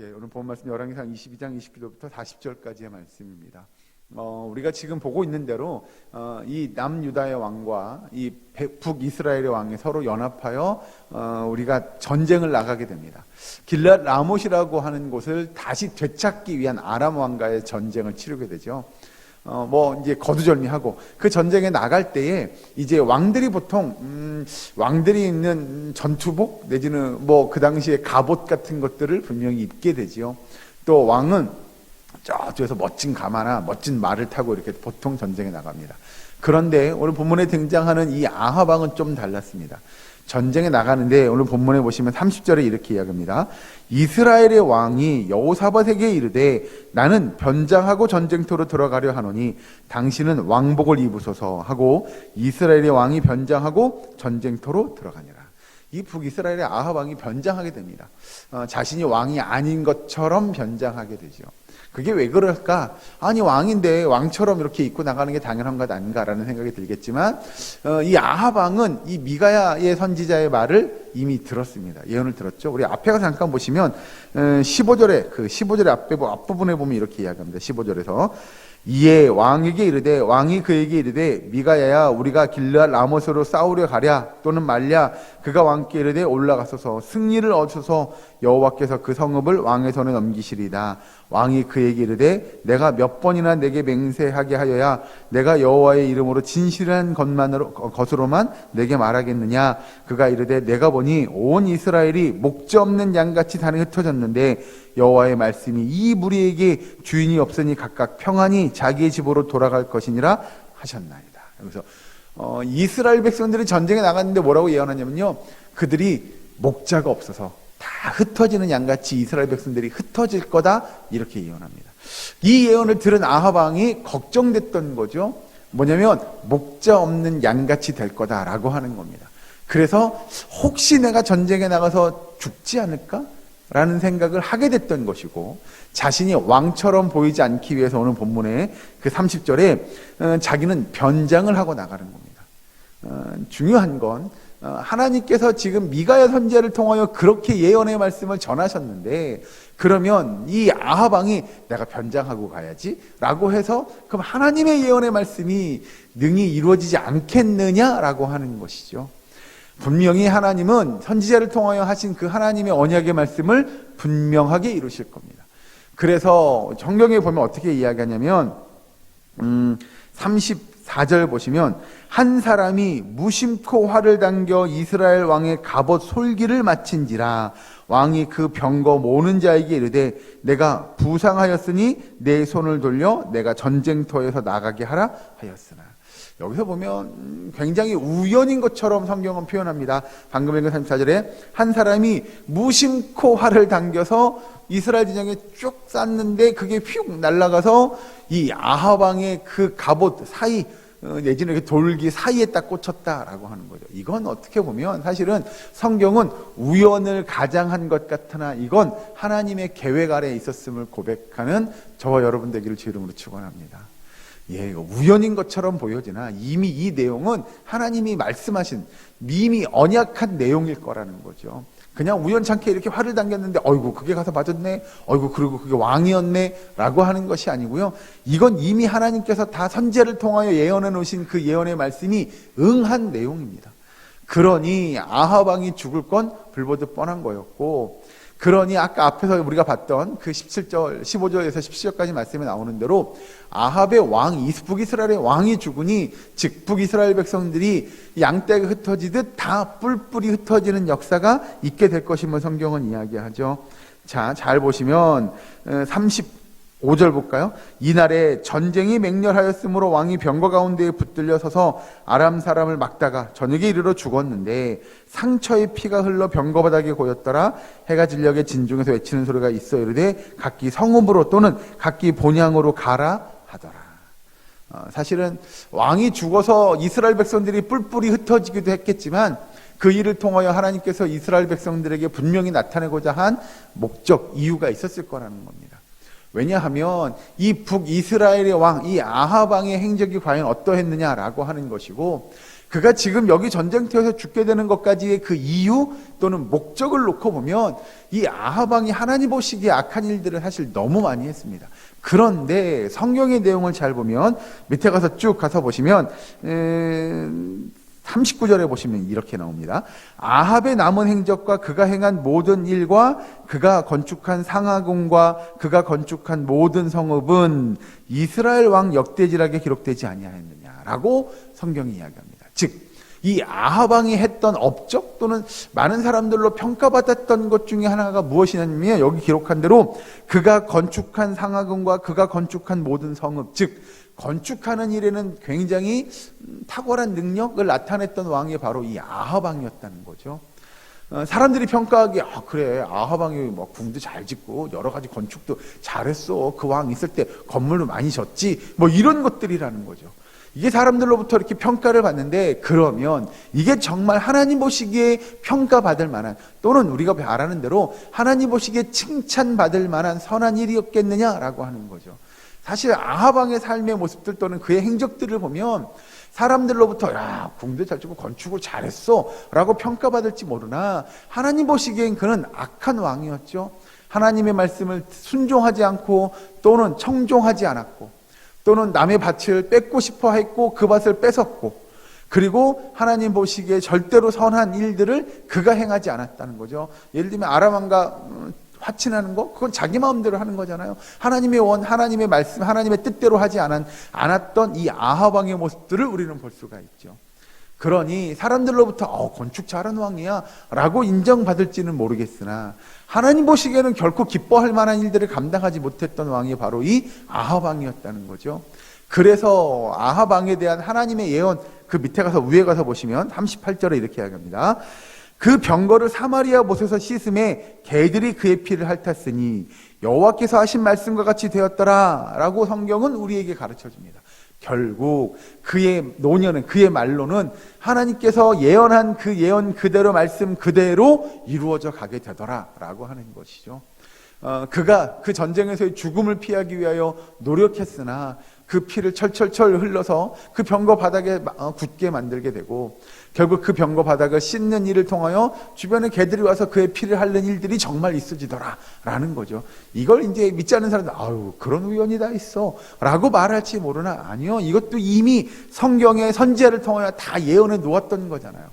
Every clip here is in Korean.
예, 오늘 본 말씀 열왕기상 22장 20절부터 40절까지의 말씀입니다. 어, 우리가 지금 보고 있는 대로 어, 이 남유다의 왕과 이 백- 북이스라엘의 왕이 서로 연합하여 어, 우리가 전쟁을 나가게 됩니다. 길랏 라못이라고 하는 곳을 다시 되찾기 위한 아람 왕과의 전쟁을 치르게 되죠. 어, 뭐, 이제 거두절미하고 그 전쟁에 나갈 때에 이제 왕들이 보통, 음, 왕들이 입는 전투복 내지는 뭐 그 당시에 갑옷 같은 것들을 분명히 입게 되지요. 또 왕은 저쪽에서 멋진 가마나 멋진 말을 타고 이렇게 보통 전쟁에 나갑니다. 그런데 오늘 본문에 등장하는 이 아하방은 좀 달랐습니다. 전쟁에 나가는데 오늘 본문에 보시면 30절에 이렇게 이야기합니다. 이스라엘의 왕이 여호사밧에게 이르되 나는 변장하고 전쟁터로 들어가려 하노니 당신은 왕복을 입으소서 하고 이스라엘의 왕이 변장하고 전쟁터로 들어가니라. 이 북이스라엘의 아합 왕이 변장하게 됩니다. 어, 자신이 왕이 아닌 것처럼 변장하게 되죠. 그게 왜 그럴까? 아니 왕인데 왕처럼 이렇게 입고 나가는 게 당연한 것 아닌가라는 생각이 들겠지만 어, 이 아합 왕은 이 미가야의 선지자의 말을 이미 들었습니다. 예언을 들었죠. 우리 앞에 가서 잠깐 보시면 15절에 그 15절의 앞에 앞부분에 보면 이렇게 이야기합니다. 15절에서 이에 왕에게 이르되 왕이 그에게 이르되 미가야야 우리가 길르앗 라못으로 싸우려 가랴 또는 말랴 그가 왕께 이르되 올라가소서. 승리를 얻으소서. 여호와께서 그 성읍을 왕의 손에 넘기시리다 왕이 그에게 이르되 내가 몇 번이나 내게 맹세하게 하여야 내가 여호와의 이름으로 진실한 것만으로 것으로만 내게 말하겠느냐? 그가 이르되 내가 보니 온 이스라엘이 목자 없는 양같이 단에 흩어졌는데 여호와의 말씀이 이 무리에게 주인이 없으니 각각 평안히 자기의 집으로 돌아갈 것이니라 하셨나이다. 그래서 어, 이스라엘 백성들이 전쟁에 나갔는데 뭐라고 예언하냐면요. 그들이 목자가 없어서 다 흩어지는 양같이 이스라엘 백성들이 흩어질 거다 이렇게 예언합니다. 이 예언을 들은 아합 왕이 걱정됐던 거죠. 뭐냐면 목자 없는 양같이 될 거다라고 하는 겁니다. 그래서 혹시 내가 전쟁에 나가서 죽지 않을까? 라는 생각을 하게 됐던 것이고 자신이 왕처럼 보이지 않기 위해서 오늘 본문에 그 30절에 어, 자기는 변장을 하고 나가는 겁니다. 어, 중요한 건 어, 하나님께서 지금 미가야 선지자를 통하여 그렇게 예언의 말씀을 전하셨는데 그러면 이 아하방이 내가 변장하고 가야지 라고 해서 그럼 하나님의 예언의 말씀이 능히 이루어지지 않겠느냐라고 하는 것이죠. 분명히 하나님은 선지자를 통하여 하신 그 하나님의 언약의 말씀을 분명하게 이루실 겁니다. 그래서 성경에 보면 어떻게 이야기하냐면 음, 34절 보시면 한 사람이 무심코 활을 당겨 이스라엘 왕의 갑옷 솔기를 마친지라 왕이 그 병거 모는 자에게 이르되 내가 부상하였으니 내 손을 돌려 내가 전쟁터에서 나가게 하라 하였으나 여기서 보면 음, 굉장히 우연인 것처럼 성경은 표현합니다. 방금 읽은 34절에 한 사람이 무심코 활을 당겨서 이스라엘 진영에 쭉 쐈는데 그게 휙 날아가서 이 아하방의 그 갑옷 사이 어, 내지는 이렇게 돌기 사이에 딱 꽂혔다라고 하는 거죠. 이건 어떻게 보면 사실은 성경은 우연을 가장한 것 같으나 이건 하나님의 계획 아래에 있었음을 고백하는 저와 여러분 되기를 주 이름으로 축원합니다. 예, 우연인 것처럼 보여지나 이미 이 내용은 하나님이 말씀하신 이미 언약한 내용일 거라는 거죠. 그냥 우연찮게 이렇게 활을 당겼는데 어이구 그게 가서 맞았네? 어이구 그리고 그게 왕이었네? 라고 하는 것이 아니고요. 이건 이미 하나님께서 다 선제를 통하여 예언해 놓으신 그 예언의 말씀이 응한 내용입니다. 그러니 아하방이 죽을 건 불보듯 뻔한 거였고 그러니 아까 앞에서 우리가 봤던 그 17절, 15절에서 17절까지 말씀에 나오는 대로 아합의 왕, 북이스라엘의 왕이 죽으니 즉 북이스라엘 백성들이 양떼가 흩어지듯 다 뿔뿔이 흩어지는 역사가 있게 될 것임을 성경은 이야기하죠. 자, 잘 보시면 35절 볼까요? 이날에 전쟁이 맹렬하였으므로 왕이 병거 가운데에 붙들려 서서 아람 사람을 막다가 저녁에 이르러 죽었는데 상처의 피가 흘러 병거 바닥에 고였더라 해가 진력에 진중에서 외치는 소리가 있어 이르되 각기 성읍으로 또는 각기 본향으로 가라 하더라. 어, 사실은 왕이 죽어서 이스라엘 백성들이 뿔뿔이 흩어지기도 했겠지만 그 일을 통하여 하나님께서 이스라엘 백성들에게 분명히 나타내고자 한 목적, 이유가 있었을 거라는 겁니다. 왜냐하면 이 북이스라엘의 왕, 이 아하방의 행적이 과연 어떠했느냐라고 하는 것이고 그가 지금 여기 전쟁터에서 죽게 되는 것까지의 그 이유 또는 목적을 놓고 보면 이 아하방이 하나님 보시기에 악한 일들을 사실 너무 많이 했습니다. 그런데 성경의 내용을 잘 보면 밑에 가서 쭉 가서 보시면 에, 39절에 보시면 이렇게 나옵니다. 아합의 남은 행적과 그가 행한 모든 일과 그가 건축한 상하궁과 그가 건축한 모든 성읍은 이스라엘 왕 역대지락에 기록되지 아니하였느냐라고 성경이 이야기합니다. 즉 이 아하방이 했던 업적 또는 많은 사람들로 평가받았던 것 중에 하나가 무엇이냐면 여기 기록한 대로 그가 건축한 상하궁과 그가 건축한 모든 성읍 즉 건축하는 일에는 굉장히 탁월한 능력을 나타냈던 왕이 바로 이 아하방이었다는 거죠. 어, 사람들이 평가하기에 아 그래 아하방이 뭐 궁도 잘 짓고 여러 가지 건축도 잘했어 그 왕 있을 때 건물도 많이 졌지 뭐 이런 것들이라는 거죠. 이게 사람들로부터 이렇게 평가를 받는데 그러면 이게 정말 하나님 보시기에 평가받을 만한 또는 우리가 바라는 대로 하나님 보시기에 칭찬받을 만한 선한 일이었겠느냐라고 하는 거죠. 사실 아하방의 삶의 모습들 또는 그의 행적들을 보면 사람들로부터 야 궁도 잘 짓고 건축을 잘했어라고 평가받을지 모르나 하나님 보시기엔 그는 악한 왕이었죠. 하나님의 말씀을 순종하지 않고 또는 청종하지 않았고 또는 남의 밭을 뺏고 싶어 했고 그 밭을 뺏었고 그리고 하나님 보시기에 절대로 선한 일들을 그가 행하지 않았다는 거죠. 예를 들면 아람왕과 음, 화친하는 거 그건 자기 마음대로 하는 거잖아요. 하나님의 원, 하나님의 말씀, 하나님의 뜻대로 하지 않은, 않았던 이 아하방의 모습들을 우리는 볼 수가 있죠. 그러니 사람들로부터 어, 건축 잘하는 왕이야 라고 인정받을지는 모르겠으나 하나님 보시기에는 결코 기뻐할 만한 일들을 감당하지 못했던 왕이 바로 이 아하방이었다는 거죠. 그래서 아하방에 대한 하나님의 예언 그 밑에 가서 위에 가서 보시면 38절에 이렇게 이야기합니다. 그 병거를 사마리아 못에서 씻음에 개들이 그의 피를 핥았으니 여호와께서 하신 말씀과 같이 되었더라라고 성경은 우리에게 가르쳐 줍니다. 결국 그의 노년은 그의 말로는 하나님께서 예언한 그 예언 그대로 말씀 그대로 이루어져 가게 되더라라고 하는 것이죠. 어, 그가 그 전쟁에서의 죽음을 피하기 위하여 노력했으나 그 피를 철철철 흘러서 그 병거 바닥에 어, 굳게 만들게 되고 결국 그 병거 바닥을 씻는 일을 통하여 주변에 개들이 와서 그의 피를 핥는 일들이 정말 있어지더라라는 거죠. 이걸 이제 믿지 않는 사람들 아유 그런 우연이 다 있어 라고 말할지 모르나 아니요 이것도 이미 성경의 선지자를 통하여 다 예언해 놓았던 거잖아요.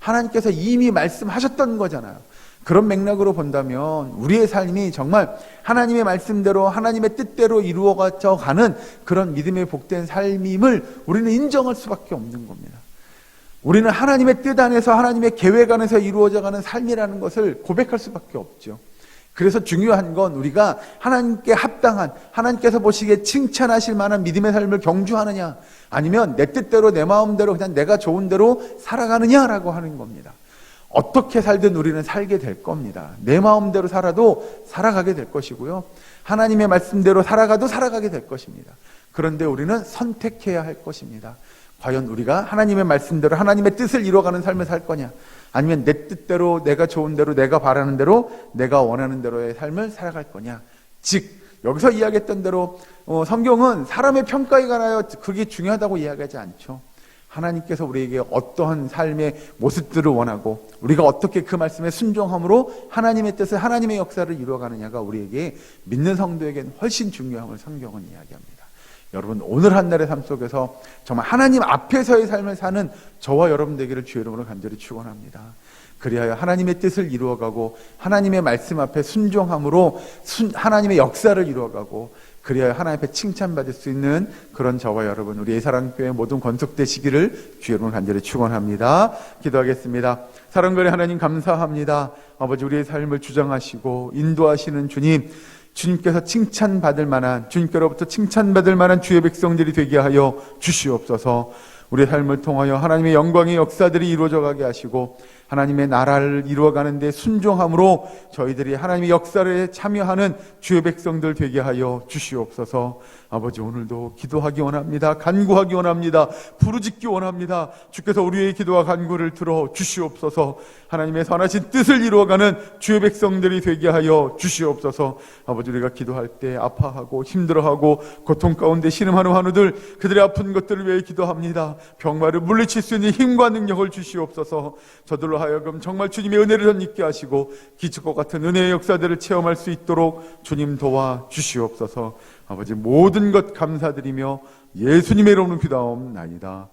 하나님께서 이미 말씀하셨던 거잖아요. 그런 맥락으로 본다면 우리의 삶이 정말 하나님의 말씀대로 하나님의 뜻대로 이루어져 가는 그런 믿음의 복된 삶임을 우리는 인정할 수밖에 없는 겁니다. 우리는 하나님의 뜻 안에서 하나님의 계획 안에서 이루어져 가는 삶이라는 것을 고백할 수밖에 없죠. 그래서 중요한 건 우리가 하나님께 합당한 하나님께서 보시기에 칭찬하실 만한 믿음의 삶을 경주하느냐 아니면 내 뜻대로 내 마음대로 그냥 내가 좋은 대로 살아가느냐라고 하는 겁니다. 어떻게 살든 우리는 살게 될 겁니다. 내 마음대로 살아도 살아가게 될 것이고요. 하나님의 말씀대로 살아가도 살아가게 될 것입니다. 그런데 우리는 선택해야 할 것입니다. 과연 우리가 하나님의 말씀대로 하나님의 뜻을 이루어가는 삶을 살 거냐? 아니면 내 뜻대로 내가 좋은 대로 내가 바라는 대로 내가 원하는 대로의 삶을 살아갈 거냐? 즉 여기서 이야기했던 대로 어, 성경은 사람의 평가에 관하여 그게 중요하다고 이야기하지 않죠. 하나님께서 우리에게 어떠한 삶의 모습들을 원하고 우리가 어떻게 그 말씀에 순종함으로 하나님의 뜻을 하나님의 역사를 이루어가느냐가 우리에게 믿는 성도에게는 훨씬 중요함을 성경은 이야기합니다. 여러분 오늘 한 날의 삶 속에서 정말 하나님 앞에서의 삶을 사는 저와 여러분 되기를 주의 이름으로 간절히 축원합니다. 그리하여 하나님의 뜻을 이루어가고 하나님의 말씀 앞에 순종함으로 순, 하나님의 역사를 이루어가고 그리하여 하나님 앞에 칭찬받을 수 있는 그런 저와 여러분 우리 예사랑교회 모든 건축되시기를 이름으로 간절히 축원합니다. 기도하겠습니다. 사랑거리 하나님 감사합니다. 아버지 우리의 삶을 주장하시고 인도하시는 주님 주님께서 칭찬받을 만한 주님께로부터 칭찬받을 만한 주의 백성들이 되게 하여 주시옵소서. 우리의 삶을 통하여 하나님의 영광의 역사들이 이루어져 가게 하시고 하나님의 나라를 이루어가는 데 순종함으로 저희들이 하나님의 역사에 참여하는 주의 백성들 되게 하여 주시옵소서. 아버지 오늘도 기도하기 원합니다. 간구하기 원합니다. 부르짖기 원합니다. 주께서 우리의 기도와 간구를 들어 주시옵소서. 하나님의 선하신 뜻을 이루어가는 주의 백성들이 되게 하여 주시옵소서. 아버지 우리가 기도할 때 아파하고 힘들어하고 고통 가운데 신음하는 환우들 그들의 아픈 것들을 위해 기도합니다. 병마를 물리칠 수 있는 힘과 능력을 주시옵소서. 저들로 하여금 정말 주님의 은혜를 덧입게 하시고 기적과 같은 은혜의 역사들을 체험할 수 있도록 주님 도와 주시옵소서. 아버지 모든 것 감사드리며 예수님의 이름으로 기도하옵나이다.